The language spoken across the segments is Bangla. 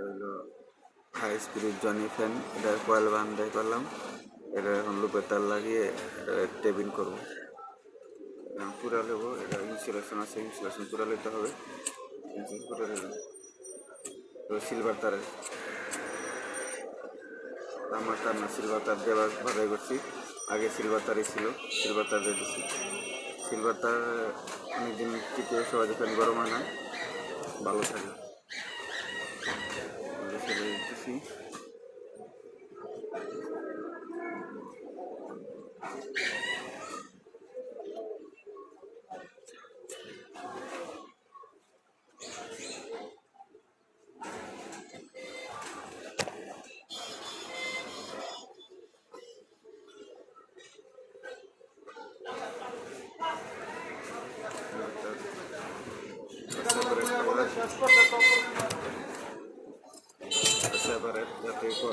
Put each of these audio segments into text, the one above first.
এটা হলো হাই স্পিড জনি ফ্যান এটা কয়েল বান্ধাই করলাম এটা এখন লুপের তার লাগিয়ে এটা টেবিন করব। পুরা নেব, এটা ইনসুলেশন আছে ইনসুলেশন পুরা নিতে হবে। সিলভার তারের আমার তার না সিলভার তার দেওয়ার বাধাই করছি। আগে সিলভার তারই ছিল সিলভার তার দিয়ে দিচ্ছি সিলভার তার, অনেকদিন টিকে সহজে ফ্যান গরম হয় না। ভালো থাকে। assim.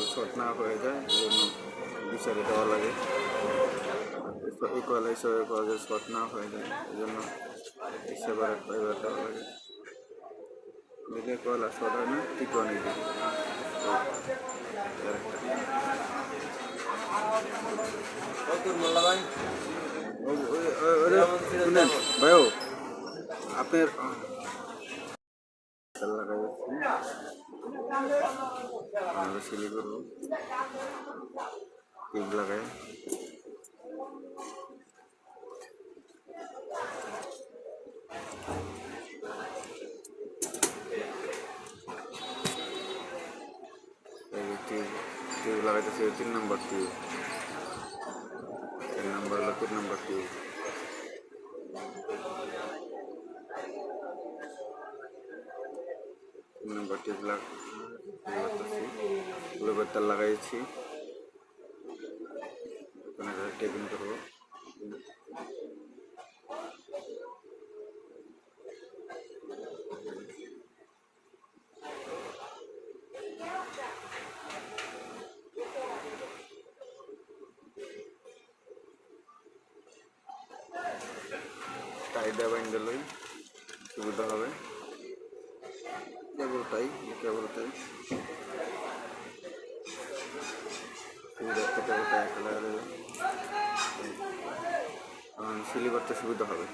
শর্ট না হয়ে যায় জন্য বিচারে দেওয়া লাগে এই কল হিসেবে কল শর্ট না হয়ে যায় এই জন্য সেপারেট ফাইবার দেওয়া লাগে দিলে কল আর শর্ট হয় না নেই দিকে আপনার লাগাই আমরা সিলি করব টিপ লাগাই। টিউব লাগাইতেছি তিন নম্বর টিউব। তিন নম্বর হলো তিন নম্বর টিউব। তিন নম্বর টিউব লাগাইতেছি। লাগাইছি। ওখানে করব টাইডা বাইন্ডে লই সুবিধা হবে? কেবল টাই কেবল টাই সুবিধা কেবল টাই একটা দেবে সিলি করতে সুবিধা হবে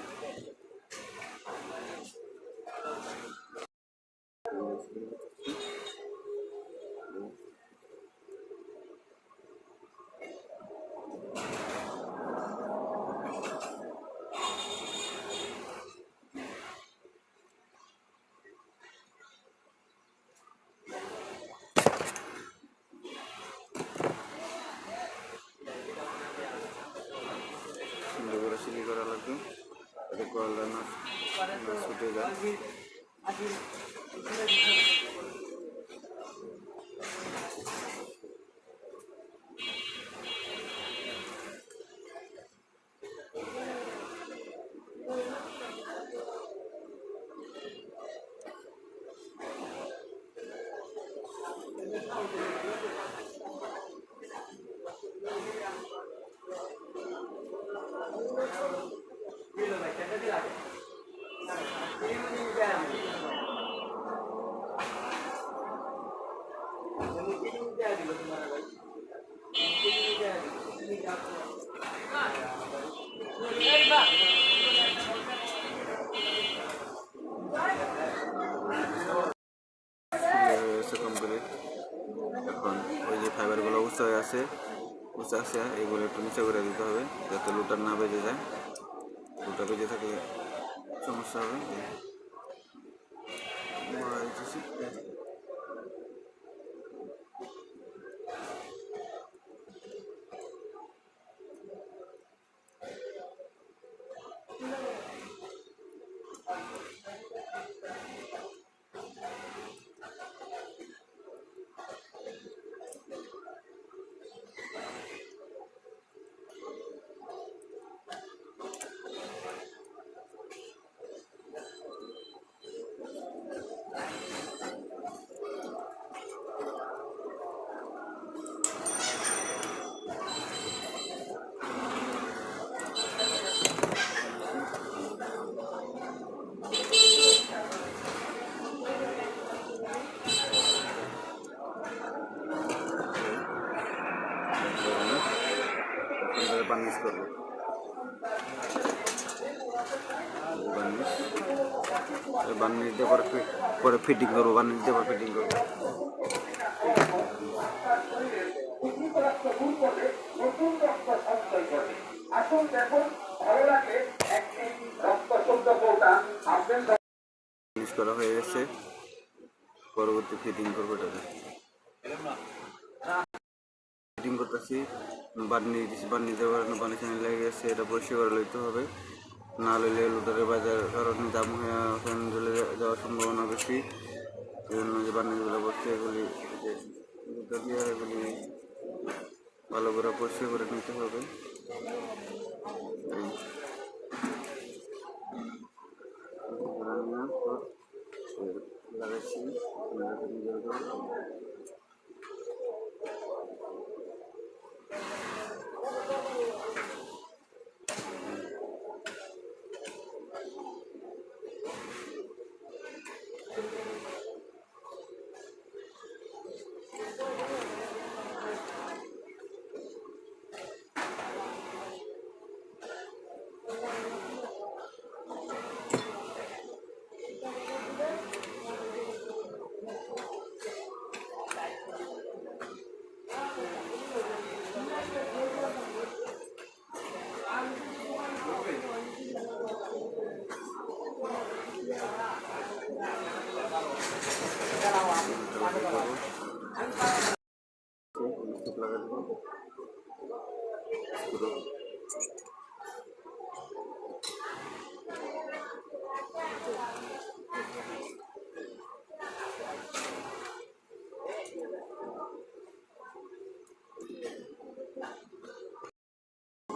সুন্দর করে সিলি করা লাগবে যাতে কলটা না না ছুটে যায় হয়েছে কমপ্লিট এখন ওই যে ফাইবারগুলো উঁচা হয়ে আছে উঁচা আছে, এগুলো একটু নিচে করে দিতে হবে, যাতে লুটার না বেজে যায়। লুটা বেজে থাকলে সমস্যা হবে। বার্নিশ করব। পরে ফিটিং করব, বার্নিশ দিয়ে পরে ফিটিং করব। করা হয়ে গেছে। পরবর্তী ফিটিং করব এটাকে বার্নি দিছি বার্নি দেওয়ার পানি চানি লেগে গেছে এটা পরিষ্কার করে লইতে হবে। না লইলে লুটারে বাজার কারণে দাম হয়ে জ্বলে যাওয়ার সম্ভাবনা বেশি। এই জন্য যে বার্নিগুলো বসছে, এগুলি যে লুটা দিয়ে এগুলি ভালো করে পরিষ্কার করে নিতে হবে। লাগাচ্ছি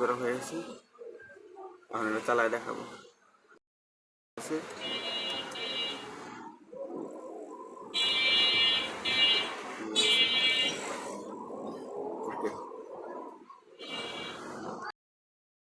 করা হয়ে গেছে। চালায় দেখাবো।